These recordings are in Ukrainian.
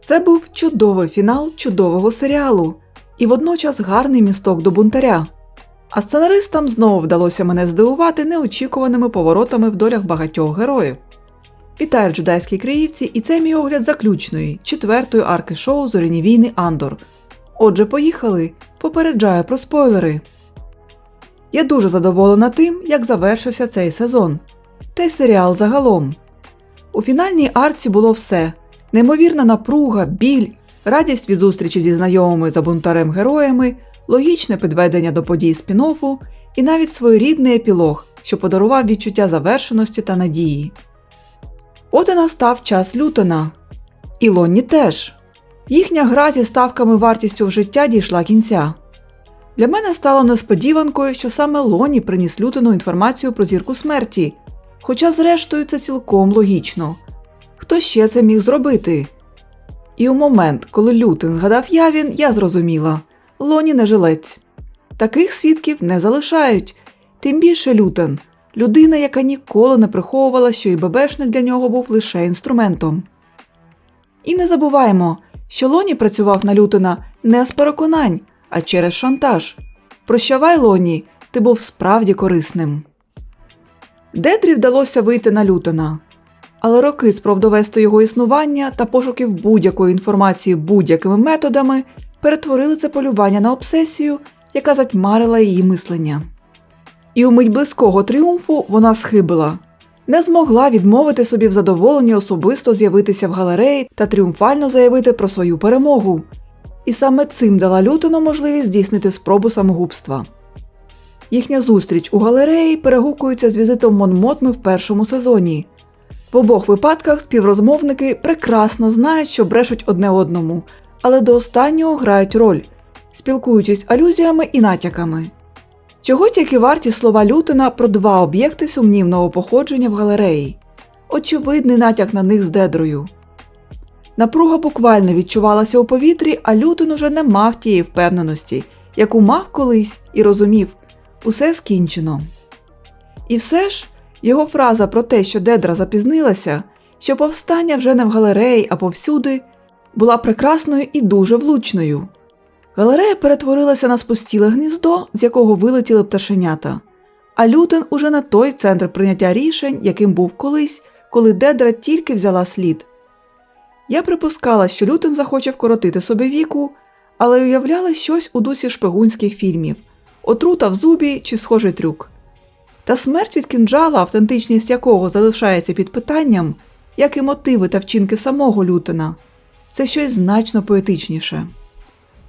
Це був чудовий фінал чудового серіалу і водночас гарний місток до бунтаря. А сценаристам знову вдалося мене здивувати неочікуваними поворотами в долях багатьох героїв. Вітаю в джедайській Криївці, і це мій огляд заключної, четвертої арки шоу Зоряні війни Андор. Отже, поїхали. Попереджаю про спойлери. Я дуже задоволена тим, як завершився цей сезон, та й серіал загалом. У фінальній арці було все: неймовірна напруга, біль, радість від зустрічі зі знайомими за бунтарем героями, логічне підведення до подій спін-оффу і навіть своєрідний епілог, що подарував відчуття завершеності та надії. От і настав час Лютона. І Лонні теж. Їхня гра зі ставками вартістю в життя дійшла кінця. Для мене стало несподіванкою, що саме Лоні приніс Лютону інформацію про зірку смерті, хоча, зрештою, це цілком логічно. Хто ще це міг зробити? І у момент, коли Лютен згадав Явін, я зрозуміла Лоні не жилець. Таких свідків не залишають, тим більше Лютен людина, яка ніколи не приховувала, що і ББшник для нього був лише інструментом. І не забуваємо, що Лоні працював на Лютена не з переконань, а через шантаж. Прощавай, Лоні, ти був справді корисним. Дедрі вдалося вийти на Лютена. Але роки спроб довести його існування та пошуків будь-якої інформації будь-якими методами перетворили це полювання на обсесію, яка затьмарила її мислення. І у мить близького тріумфу вона схибила, не змогла відмовити собі в задоволенні особисто з'явитися в галереї та тріумфально заявити про свою перемогу. І саме цим дала Лютону можливість здійснити спробу самогубства. Їхня зустріч у галереї перегукується з візитом Монмотми в першому сезоні. В обох випадках співрозмовники прекрасно знають, що брешуть одне одному, але до останнього грають роль, спілкуючись алюзіями і натяками. Чого тільки варті слова Лютена про два об'єкти сумнівного походження в галереї, очевидний натяк на них з дедрою. Напруга буквально відчувалася у повітрі, а Лютен уже не мав тієї впевненості, яку мав колись і розумів усе скінчено. І все ж його фраза про те, що Дедра запізнилася, що повстання вже не в галереї, а повсюди, була прекрасною і дуже влучною. Галерея перетворилася на спустіле гніздо, з якого вилетіли пташенята, а Лютен уже на той центр прийняття рішень, яким був колись, коли Дедра тільки взяла слід. Я припускала, що Лютен захоче вкоротити собі віку, але уявляла щось у дусі шпигунських фільмів отрута в зубі чи схожий трюк. Та смерть від кінджала, автентичність якого залишається під питанням, як і мотиви та вчинки самого Лютена, це щось значно поетичніше.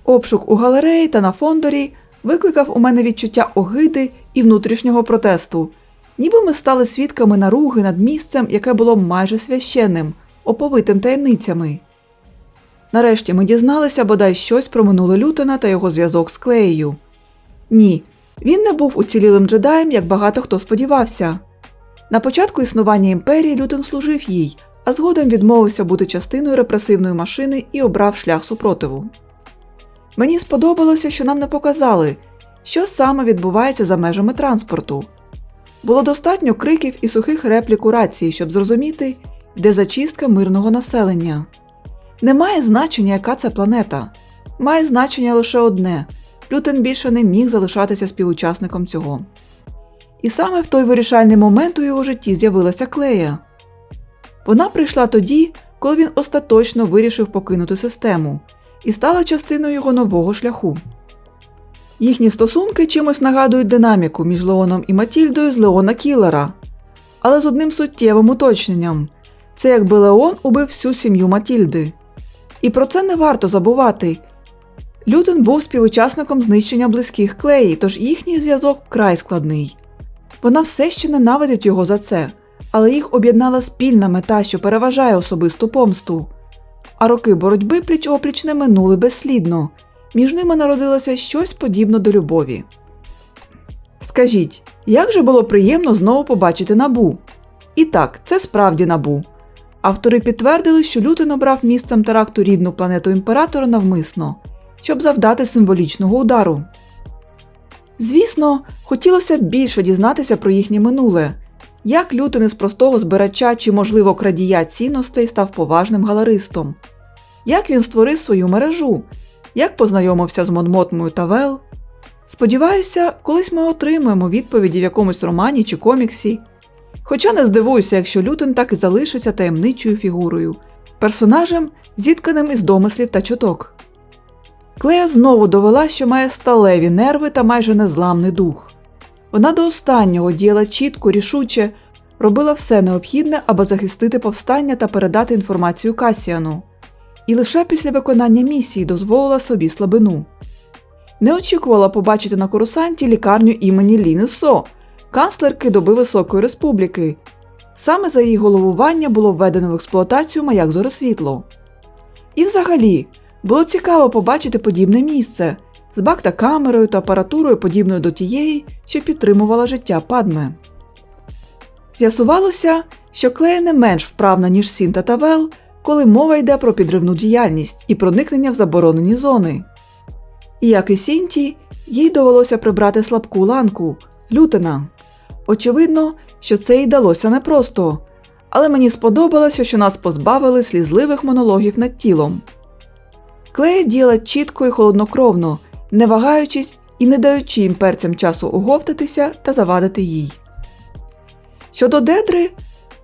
Обшук у галереї та на фондорі викликав у мене відчуття огиди і внутрішнього протесту, ніби ми стали свідками наруги над місцем, яке було майже священним, оповитим таємницями. Нарешті ми дізналися бодай щось про минуле Лютена та його зв'язок з Клеєю. Ні, він не був уцілілим джедаєм, як багато хто сподівався. На початку існування імперії Лютен служив їй, а згодом відмовився бути частиною репресивної машини і обрав шлях супротиву. Мені сподобалося, що нам не показали, що саме відбувається за межами транспорту. Було достатньо криків і сухих реплік у рації, щоб зрозуміти, де зачистка мирного населення. Немає значення, яка це планета. Має значення лише одне Лютен більше не міг залишатися співучасником цього. І саме в той вирішальний момент у його житті з'явилася Клея. Вона прийшла тоді, коли він остаточно вирішив покинути систему і стала частиною його нового шляху. Їхні стосунки чимось нагадують динаміку між Леоном і Матільдою з Леона Кілера, але з одним суттєвим уточненням це якби Леон убив всю сім'ю Матільди. І про це не варто забувати. Лютен був співучасником знищення близьких клеї, тож їхній зв'язок вкрай складний. Вона все ще ненавидить його за це, але їх об'єднала спільна мета, що переважає особисту помсту. А роки боротьби пліч опліч не минули безслідно. Між ними народилося щось подібне до любові. Скажіть, як же було приємно знову побачити набу? І так, це справді набу. Автори підтвердили, що Лютен обрав місцем теракту рідну планету імператора навмисно, щоб завдати символічного удару. Звісно, хотілося б більше дізнатися про їхнє минуле, як Лютен із простого збирача чи, можливо, крадія цінностей став поважним галеристом, як він створив свою мережу, як познайомився з Монмотмою та Вел. Сподіваюся, колись ми отримаємо відповіді в якомусь романі чи коміксі. Хоча не здивуюся, якщо Лютен так і залишиться таємничою фігурою, персонажем, зітканим із домислів та чуток. Клея знову довела, що має сталеві нерви та майже незламний дух. Вона до останнього діяла чітко, рішуче, робила все необхідне, аби захистити повстання та передати інформацію Касіану, і лише після виконання місії дозволила собі слабину. Не очікувала побачити на Корусанті лікарню імені Ліни Со, канцлерки доби Високої Республіки. Саме за її головування було введено в експлуатацію маяк Зоросвітло. І взагалі, було цікаво побачити подібне місце з бактакамерою та апаратурою, подібною до тієї, що підтримувала життя Падме. З'ясувалося, що Клея не менш вправна, ніж Сін та Тавел, коли мова йде про підривну діяльність і проникнення в заборонені зони. І як і Сінті, їй довелося прибрати слабку ланку лютена. Очевидно, що це їй далося непросто, але мені сподобалося, що нас позбавили слізливих монологів над тілом. Клея діяла чітко і холоднокровно, не вагаючись і не даючи імперцям часу оговтатися та завадити їй. Щодо Дедри,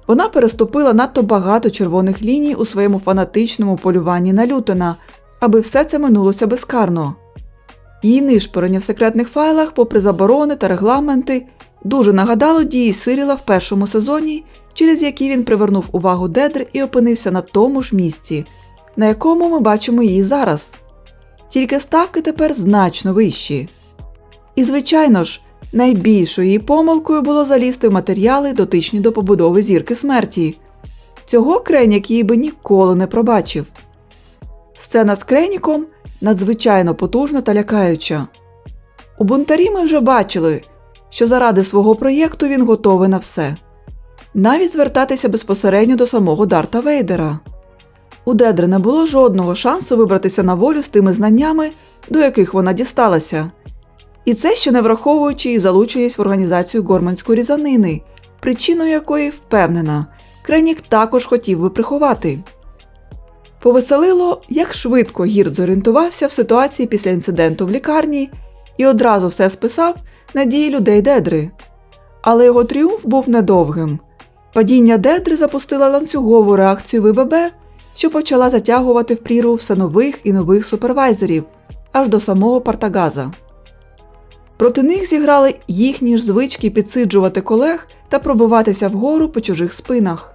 вона переступила надто багато червоних ліній у своєму фанатичному полюванні на лютена, аби все це минулося безкарно. Її нишпорення в секретних файлах, попри заборони та регламенти, дуже нагадало дії Сиріла в першому сезоні, через які він привернув увагу Дедри і опинився на тому ж місці, на якому ми бачимо її зараз. Тільки ставки тепер значно вищі. І, звичайно ж, найбільшою її помилкою було залізти в матеріали, дотичні до побудови зірки смерті. Цього Креняк їй би ніколи не пробачив. Сцена з Креніком надзвичайно потужна та лякаюча. У бунтарі ми вже бачили, що заради свого проєкту він готовий на все, навіть звертатися безпосередньо до самого Дарта Вейдера. У Дедри не було жодного шансу вибратися на волю з тими знаннями, до яких вона дісталася. І це ще не враховуючи і залучуєсь в організацію горманської різанини, причиною якої впевнена, Кренік також хотів би приховати. Повеселило, як швидко Гірд зорієнтувався в ситуації після інциденту в лікарні і одразу все списав на дії людей Дедри. Але його тріумф був недовгим. Падіння Дедри запустило ланцюгову реакцію ВББ, що почала затягувати в прірву все нових і нових супервайзерів аж до самого Партагаза. Проти них зіграли їхні ж звички підсиджувати колег та пробиватися вгору по чужих спинах.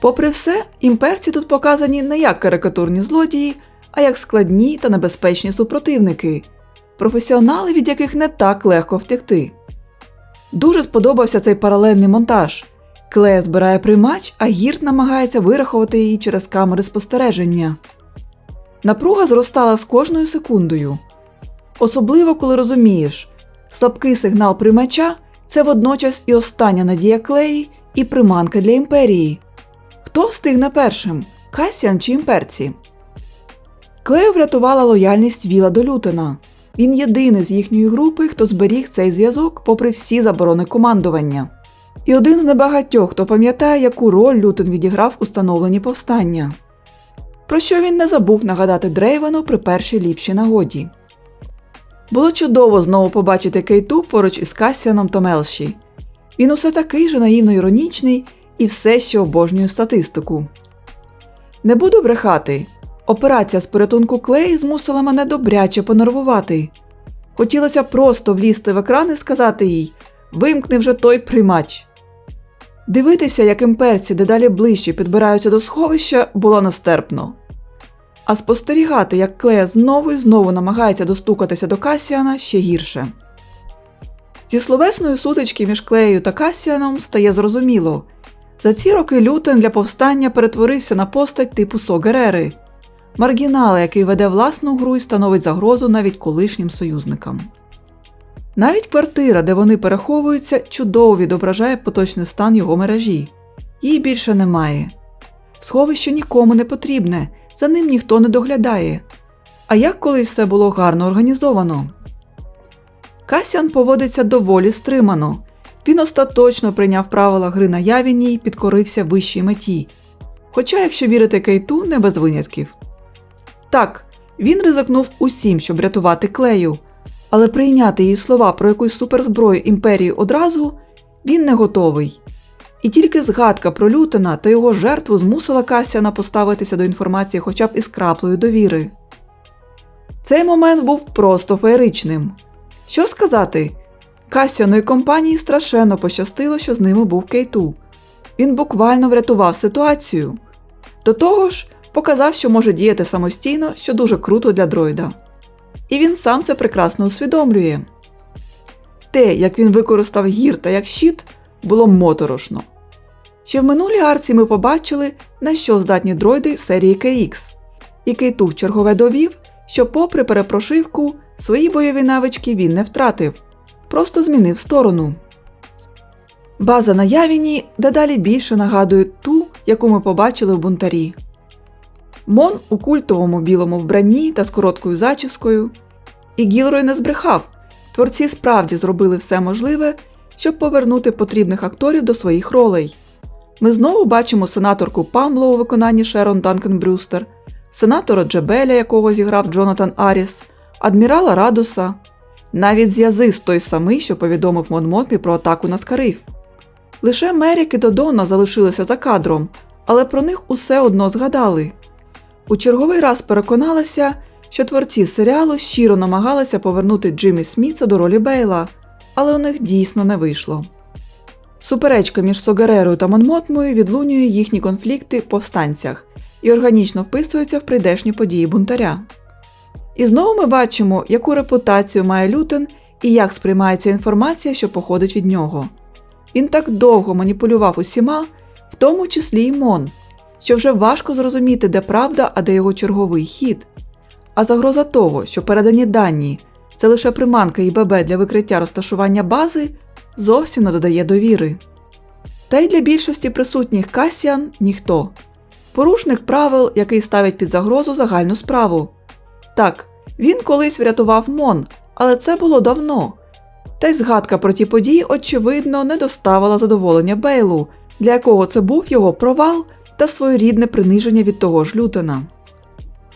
Попри все, імперці тут показані не як карикатурні злодії, а як складні та небезпечні супротивники, професіонали, від яких не так легко втекти. Дуже сподобався цей паралельний монтаж. Клея збирає приймач, а гірт намагається вирахувати її через камери спостереження. Напруга зростала з кожною секундою. Особливо, коли розумієш, слабкий сигнал приймача це водночас і остання надія клеї, і приманка для імперії. Хто встигне першим Касіан чи імперці? Клею врятувала лояльність Віла до Лютена. Він єдиний з їхньої групи, хто зберіг цей зв'язок, попри всі заборони командування. І один з небагатьох, хто пам'ятає, яку роль Лютен відіграв у становленні повстання. Про що він не забув нагадати Дрейвену при першій ліпшій нагоді. Було чудово знову побачити Кейту поруч із Касіаном та Мелші. Він усе такий же наївно іронічний і все ще обожнює статистику. Не буду брехати. Операція з порятунку клеї змусила мене добряче понервувати. Хотілося просто влізти в екран і сказати їй вимкни вже той приймач. Дивитися, як імперці дедалі ближче підбираються до сховища, було нестерпно. А спостерігати, як Клея знову і знову намагається достукатися до Касіана ще гірше. Зі словесної сутички між Клеєю та Касіаном стає зрозуміло. За ці роки Лютен для повстання перетворився на постать типу Со Герери, маргінала, який веде власну гру і становить загрозу навіть колишнім союзникам. Навіть квартира, де вони переховуються, чудово відображає поточний стан його мережі. Її більше немає. Сховище нікому не потрібне, за ним ніхто не доглядає. А як колись все було гарно організовано? Касян поводиться доволі стримано. Він остаточно прийняв правила гри на Явіні і підкорився вищій меті. Хоча, якщо вірити Кейту, не без винятків. Так, він ризикнув усім, щоб рятувати клею, але прийняти її слова про якусь суперзброю імперії одразу він не готовий. І тільки згадка про Лютена та його жертву змусила Касіана поставитися до інформації хоча б із краплею довіри. Цей момент був просто феєричним. Що сказати? Касіану і компанії страшенно пощастило, що з ними був Кейту. Він буквально врятував ситуацію. До того ж, показав, що може діяти самостійно, що дуже круто для дроїда. І він сам це прекрасно усвідомлює. Те, як він використав гір та як щит, було моторошно. Ще в минулій арці ми побачили, на що здатні дроїди серії KX, і Кейту в чергове довів, що, попри перепрошивку, свої бойові навички він не втратив, просто змінив сторону. База на Явіні дедалі більше нагадує ту, яку ми побачили в бунтарі. Мон у культовому білому вбранні та з короткою зачіскою. І Гілрой не збрехав. Творці справді зробили все можливе, щоб повернути потрібних акторів до своїх ролей. Ми знову бачимо сенаторку Памло у виконанні Шерон Данкен Брюстер, сенатора Джебеля, якого зіграв Джонатан Аріс, адмірала Радуса, навіть з'язис той самий, що повідомив Монмотмі про атаку на Скариф. Лише Мерік і Додона залишилися за кадром, але про них усе одно згадали. У черговий раз переконалася, що творці серіалу щиро намагалися повернути Джиммі Смітса до ролі Бейла, але у них дійсно не вийшло. Суперечка між Согерерою та Монмотмою відлунює їхні конфлікти в повстанцях і органічно вписується в прийдешні події бунтаря. І знову ми бачимо, яку репутацію має Лютен і як сприймається інформація, що походить від нього. Він так довго маніпулював усіма, в тому числі й Мон, що вже важко зрозуміти, де правда, а де його черговий хід. А загроза того, що передані дані це лише приманка ІББ для викриття розташування бази, зовсім не додає довіри. Та й для більшості присутніх Касіан ніхто. Порушник правил, який ставить під загрозу загальну справу. Так, він колись врятував Мон, але це було давно. Та й згадка про ті події, очевидно, не доставила задоволення Бейлу, для якого це був його провал та своєрідне приниження від того ж Лютена.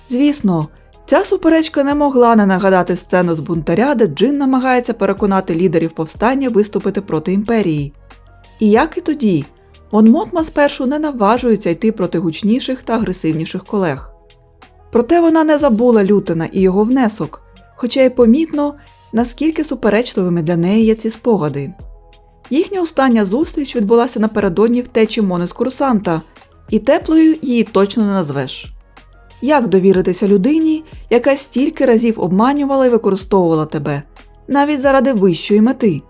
Звісно, ця суперечка не могла не нагадати сцену з бунтаря, де Джин намагається переконати лідерів повстання виступити проти імперії. І як і тоді, Мон Мотма спершу не наважується йти проти гучніших та агресивніших колег. Проте вона не забула Лютена і його внесок, хоча й помітно, наскільки суперечливими для неї є ці спогади. Їхня остання зустріч відбулася напередодні втечі Мони з курсанта, і теплою її точно не назвеш. Як довіритися людині, яка стільки разів обманювала і використовувала тебе, навіть заради вищої мети?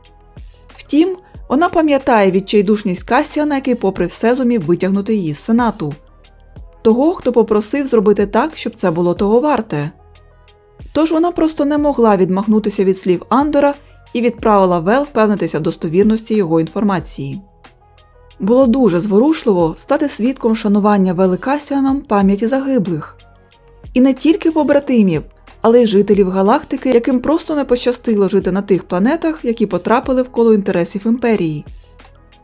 Втім, вона пам'ятає відчайдушність Касіана, який, попри все, зумів витягнути її з сенату, того, хто попросив зробити так, щоб це було того варте. Тож вона просто не могла відмахнутися від слів Андора і відправила Вел впевнитися в достовірності його інформації. Було дуже зворушливо стати свідком шанування Великасіаном пам'яті загиблих. І не тільки побратимів, але й жителів галактики, яким просто не пощастило жити на тих планетах, які потрапили в коло інтересів імперії.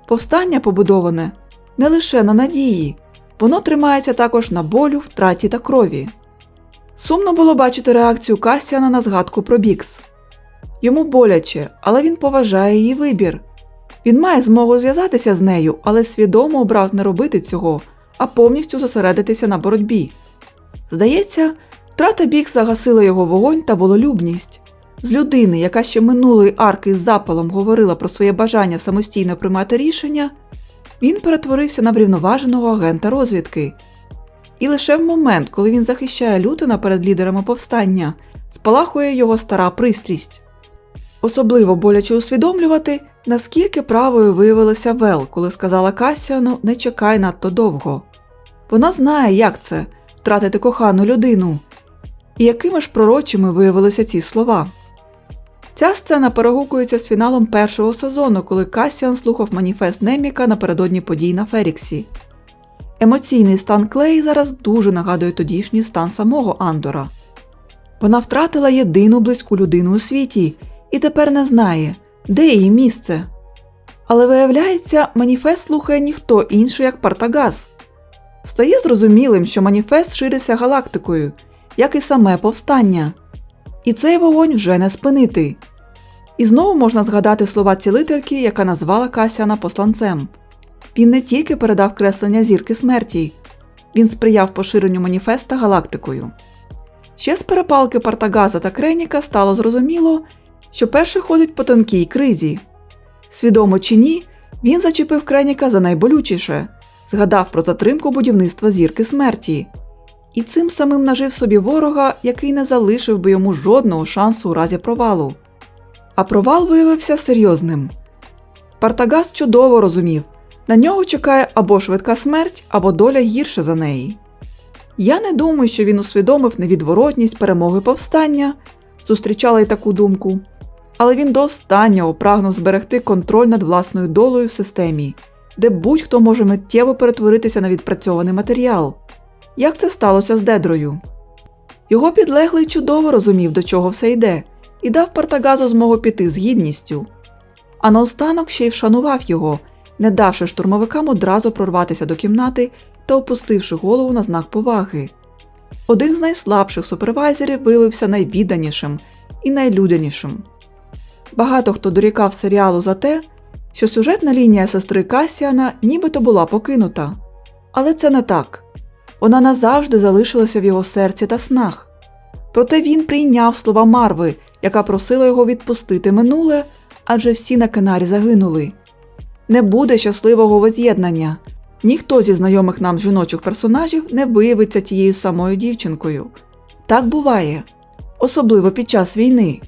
Повстання побудоване не лише на надії, воно тримається також на болю, втраті та крові. Сумно було бачити реакцію Касіана на згадку про Бікс. Йому боляче, але він поважає її вибір. Він має змогу зв'язатися з нею, але свідомо обрав не робити цього, а повністю зосередитися на боротьбі. Здається, втрата Бікс загасила його вогонь та вололюбність. З людини, яка ще минулої арки з запалом говорила про своє бажання самостійно приймати рішення, він перетворився на врівноваженого агента розвідки. І лише в момент, коли він захищає Лютена перед лідерами повстання, спалахує його стара пристрість. Особливо боляче усвідомлювати, наскільки правою виявилася Вел, коли сказала Касіану не чекай надто довго. Вона знає, як це втратити кохану людину, і якими ж пророчими виявилися ці слова. Ця сцена перегукується з фіналом першого сезону, коли Касіан слухав маніфест Неміка напередодні подій на Феріксі. Емоційний стан Клей зараз дуже нагадує тодішній стан самого Андора. Вона втратила єдину близьку людину у світі і тепер не знає, де її місце. Але виявляється, маніфест слухає ніхто інший, як Партагас. Стає зрозумілим, що маніфест шириться галактикою, як і саме повстання. І цей вогонь вже не спинити. І знову можна згадати слова цілительки, яка назвала Касіана посланцем. Він не тільки передав креслення зірки смерті, він сприяв поширенню маніфеста галактикою. Ще з перепалки Партагаза та Креніка стало зрозуміло, що перший ходить по тонкій кризі. Свідомо чи ні, він зачепив Креніка за найболючіше, згадав про затримку будівництва зірки смерті, і цим самим нажив собі ворога, який не залишив би йому жодного шансу у разі провалу. А провал виявився серйозним. Партагас чудово розумів, на нього чекає або швидка смерть, або доля гірше за неї. Я не думаю, що він усвідомив невідворотність перемоги повстання, зустрічала й таку думку, але він до останнього прагнув зберегти контроль над власною долею в системі, де будь-хто може миттєво перетворитися на відпрацьований матеріал. Як це сталося з Дедрою? Його підлеглий чудово розумів, до чого все йде, і дав Партагазу змогу піти з гідністю. А наостанок ще й вшанував його, не давши штурмовикам одразу прорватися до кімнати та опустивши голову на знак поваги. Один з найслабших супервайзерів виявився найвідданішим і найлюдянішим. Багато хто дорікав серіалу за те, що сюжетна лінія сестри Касіана нібито була покинута. Але це не так. Вона назавжди залишилася в його серці та снах. Проте він прийняв слова Марви, яка просила його відпустити минуле, адже всі на Кенарі загинули. Не буде щасливого воз'єднання. Ніхто зі знайомих нам жіночих персонажів не виявиться тією самою дівчинкою. Так буває, особливо під час війни.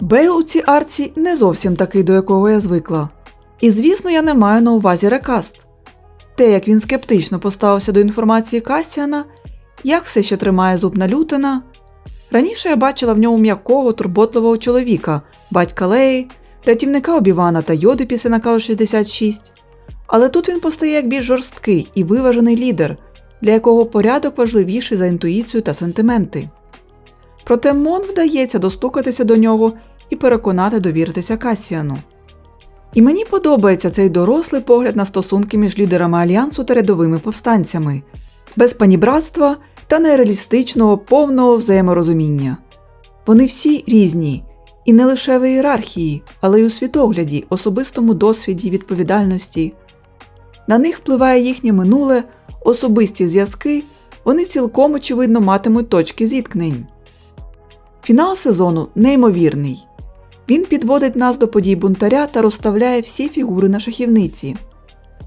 Бейл у цій арці не зовсім такий, до якого я звикла. І звісно, я не маю на увазі рекаст. Те, як він скептично поставився до інформації Касіана, як все ще тримає зуб на лютина. Раніше я бачила в ньому м'якого, турботливого чоловіка, батька Леї, рятівника Обівана та Йоди після наказу 66. Але тут він постає як більш жорсткий і виважений лідер, для якого порядок важливіший за інтуїцію та сентименти. Проте Мон вдається достукатися до нього і переконати довіритися Касіану. І мені подобається цей дорослий погляд на стосунки між лідерами альянсу та рядовими повстанцями, без панібратства та нереалістичного повного взаєморозуміння. Вони всі різні, і не лише в ієрархії, але й у світогляді, особистому досвіді, відповідальності. На них впливає їхнє минуле, особисті зв'язки, вони цілком очевидно матимуть точки зіткнень. Фінал сезону неймовірний. Він підводить нас до подій бунтаря та розставляє всі фігури на шахівниці.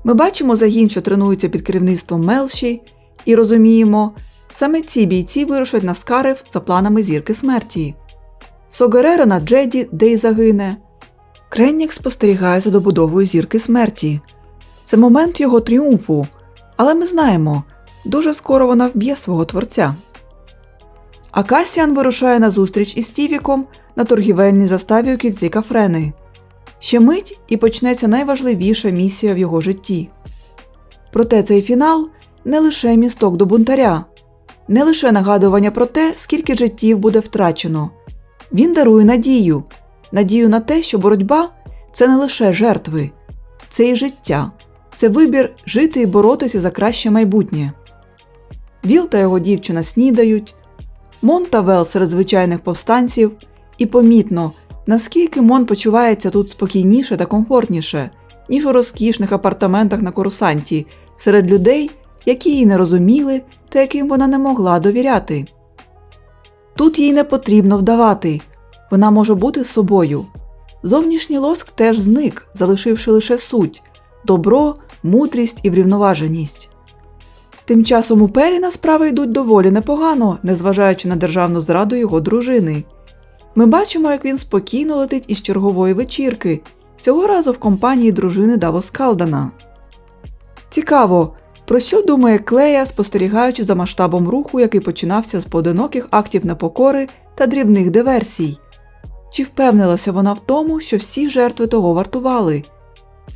Ми бачимо загін, що тренується під керівництвом Мелші, і розуміємо, саме ці бійці вирушать на скарив за планами зірки смерті. Согерера на Джеді, де й загине. Креннік спостерігає за добудовою зірки смерті. Це момент його тріумфу, але ми знаємо, дуже скоро вона вб'є свого творця. А Касіан вирушає на зустріч із Тівіком на торгівельній заставі у кільці Кафрени. Ще мить і почнеться найважливіша місія в його житті. Проте цей фінал не лише місток до бунтаря, не лише нагадування про те, скільки життів буде втрачено. Він дарує надію, надію на те, що боротьба це не лише жертви, це і життя, це вибір жити і боротися за краще майбутнє. Віл та його дівчина снідають, Мон та Вел серед звичайних повстанців, і помітно, наскільки Мон почувається тут спокійніше та комфортніше, ніж у розкішних апартаментах на Корусанті, серед людей, які її не розуміли та яким вона не могла довіряти. Тут їй не потрібно вдавати, вона може бути собою. Зовнішній лоск теж зник, залишивши лише суть добро, мудрість і врівноваженість. Тим часом у Періна справи йдуть доволі непогано, незважаючи на державну зраду його дружини. Ми бачимо, як він спокійно летить із чергової вечірки, цього разу в компанії дружини Давос Калдана. Цікаво, про що думає Клея, спостерігаючи за масштабом руху, який починався з поодиноких актів непокори та дрібних диверсій. Чи впевнилася вона в тому, що всі жертви того вартували?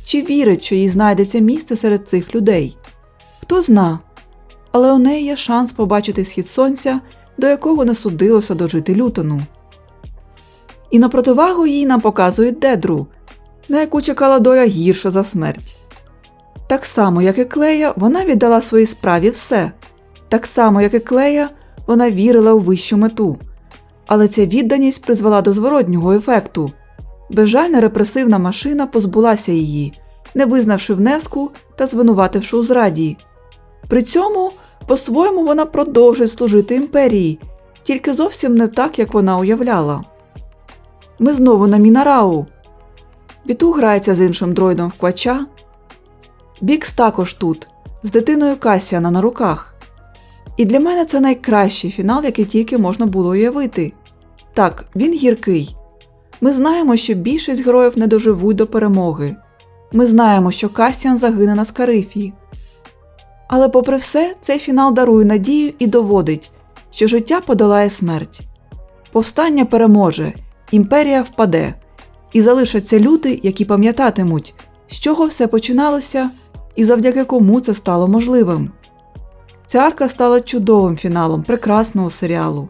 Чи вірить, що їй знайдеться місце серед цих людей? Хто зна, але у неї є шанс побачити схід сонця, до якого не судилося дожити лютону. І на противагу їй нам показують Дедру, на яку чекала доля гірша за смерть. Так само, як і Клея, вона віддала своїй справі все. Так само, як і Клея, вона вірила у вищу мету. Але ця відданість призвела до зворотнього ефекту. Безжальна репресивна машина позбулася її, не визнавши внеску та звинувативши у зраді. При цьому, по-своєму, вона продовжує служити імперії, тільки зовсім не так, як вона уявляла. Ми знову на Мінарау. Біту грається з іншим дроїдом в квача. Бікс також тут, з дитиною Касіана на руках. І для мене це найкращий фінал, який тільки можна було уявити. Так, він гіркий. Ми знаємо, що більшість героїв не доживуть до перемоги. Ми знаємо, що Касіан загине на Скарифі. Але, попри все, цей фінал дарує надію і доводить, що життя подолає смерть. Повстання переможе, імперія впаде, і залишаться люди, які пам'ятатимуть, з чого все починалося і завдяки кому це стало можливим. Ця арка стала чудовим фіналом прекрасного серіалу.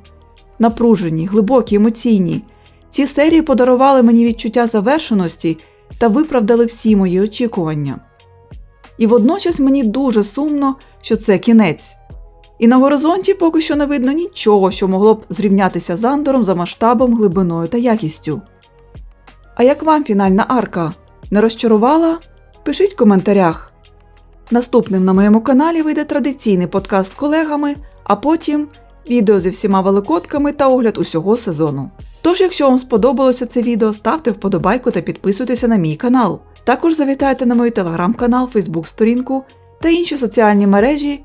Напружені, глибокі, емоційні. Ці серії подарували мені відчуття завершеності та виправдали всі мої очікування. І водночас мені дуже сумно, що це кінець. І на горизонті поки що не видно нічого, що могло б зрівнятися з Андором за масштабом, глибиною та якістю. А як вам фінальна арка? Не розчарувала? Пишіть в коментарях. Наступним на моєму каналі вийде традиційний подкаст з колегами, а потім відео зі всіма великодками та огляд усього сезону. Тож, якщо вам сподобалося це відео, ставте вподобайку та підписуйтеся на мій канал. Також завітайте на мій телеграм-канал, Фейсбук-сторінку та інші соціальні мережі.